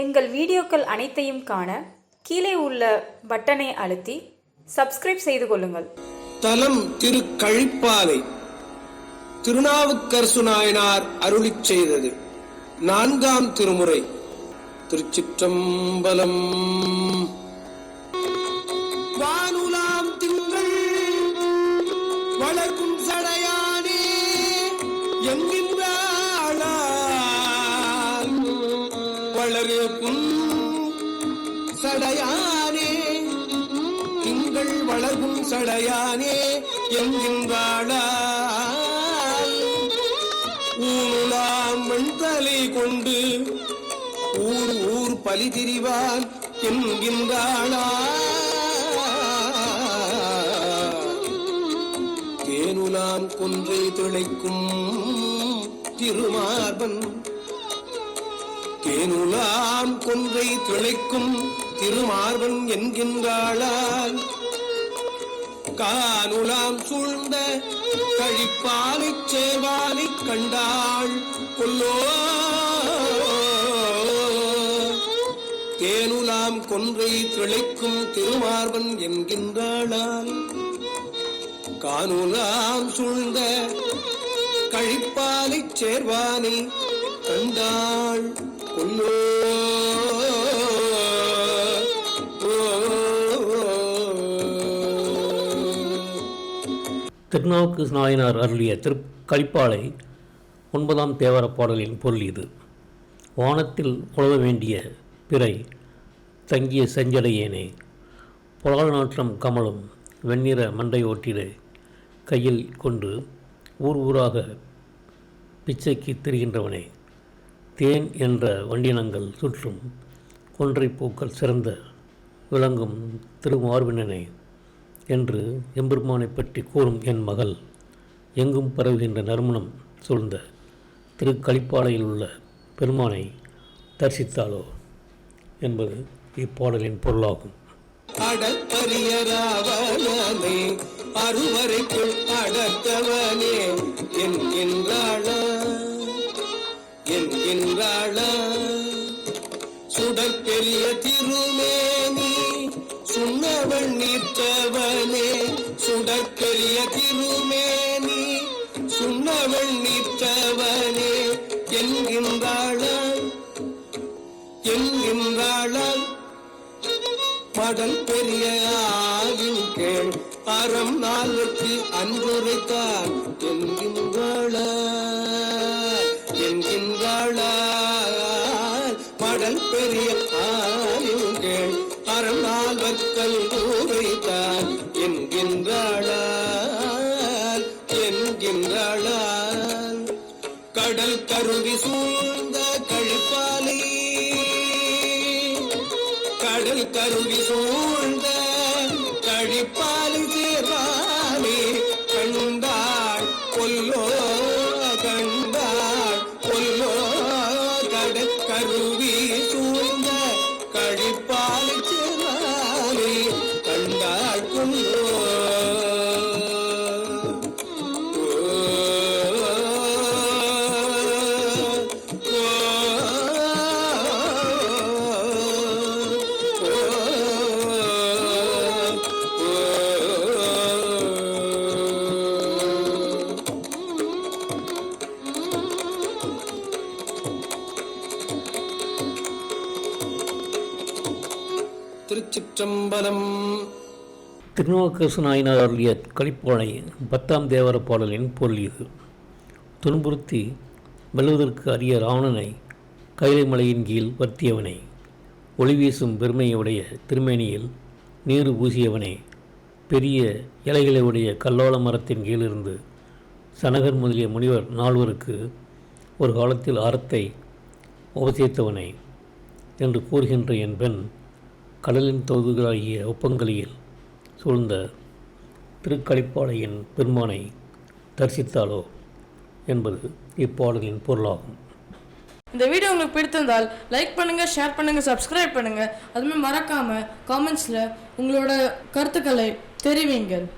எங்கள் வீடியோக்கள் அனைத்தையும் காண கீழே உள்ள பட்டனை அழுத்தி சப்ஸ்கிரைப் செய்து கொள்ளுங்கள். தலம் திரு கழிப்பாலை திருநாவுக்கரசு நாயனார் அருளிச் செய்தது. நான்காம் திருமுறை. திருச்சிற்றம்பலம். வளர்க்கும் சடையானே. திங்கள் வளரும் சடையானே என்கின்றாளால் ஊனுலாம் வெண்தலை கொண்டு ஊர் ஊர் பலி திரிவான் என்கின்றாளால் தேனுலாம் கொன்றை திளைக்கும் திருமார்பன் தேனுலாம் கொன்றை திளைக்கும் திருமார்பன் என்கின்றாளால். கானுலாம் சூழ்ந்த கழிப்பாலை சேவாலை கண்டாள் கொல்லோ. தேனுலாம் கொன்றை திளைக்கும் திருமார்பன் என்கின்றாளால். கானுலாம் சூழ்ந்த கழிப்பாலை சேர்வானை கண்டாள் திருநாவுக்கு நாயனார் அருளிய திருக்கழிப்பாலை ஒன்பதாம் தேவர பாடலின் பொருள் இது. வானத்தில் உழவ வேண்டிய பிறை தங்கிய செஞ்சடையேனே. புலால் நாற்றம் கமலும் வெண்ணிற மண்டை ஓட்டிலே கையில் கொண்டு ஊர் ஊராக பிச்சைக்கு திரிகின்றவனே. தேன் என்ற வண்டினங்கள் சுற்றும் கொன்றை பூக்கள் சிறந்த விளங்கும் திருமார்பினனை என்று எம்பெருமானை பற்றி கூறும் என் மகள். எங்கும் பரவுகின்ற நறுமணம் சூழ்ந்த திருக்களிப்பாளையில் உள்ள பெருமானை தரிசித்தாளோ என்பது இப்பாடலின் பொருளாகும். அடற்பரியராவனே அருவரைக்குள் அடர்த்தவனே என்கின்றாளா பெரிய திருமேனி சுண்ணவன் நீற்றவனே. சுடற்பெரிய திருமேனி சுண்ணவன் நீற்றவனே. என்கின்றாளா என்கின்றாளால் படல் பெரிய ஆகின் கேள் அறம் நாளுக்கு அன்புரைத்தான் என்கின்றாள. அறம் நாள்வர்க்கல் உரைத்தான் என்கின்றாள என்கின்றாள கடல் கருவி சூழ்ந்த கழிப்பாலே கடல் கருவி சூழ்ந்த கழிப்பால். திருச்சிற்றம்பலம். திருநாவுக்கரசு நாயனார் அருளிய கழிப்பாளை பத்தாம் தேவர பாடலின் பொருள் இது. துன்புறுத்தி வெல்வதற்கு அரிய ராவணனை கைலை மலையின் கீழ் வர்த்தியவனை ஒளி வீசும் பெருமையுடைய திருமேனியில் நீர் பூசியவனே பெரிய இலைகளை உடைய கல்லோல மரத்தின் கீழிருந்து சனகர் முதலிய முனிவர் நால்வருக்கு ஒரு காலத்தில் அறத்தை உபசரித்தவனே என்று கூறுகின்ற என் பெண் கடலின் தொகுதிகளாகிய ஒப்பங்களில் சூழ்ந்த திருக்களிப்பாளையின் பெருமானை தரிசித்தாளோ என்பது இப்பாடலின் பொருளாகும். இந்த வீடியோ உங்களுக்கு பிடித்திருந்தால் லைக் பண்ணுங்கள் ஷேர் பண்ணுங்கள் சப்ஸ்கிரைப் பண்ணுங்கள் அதுமாதிரி மறக்காமல் காமெண்ட்ஸில் உங்களோட கருத்துக்களை தெரிவிங்கள்.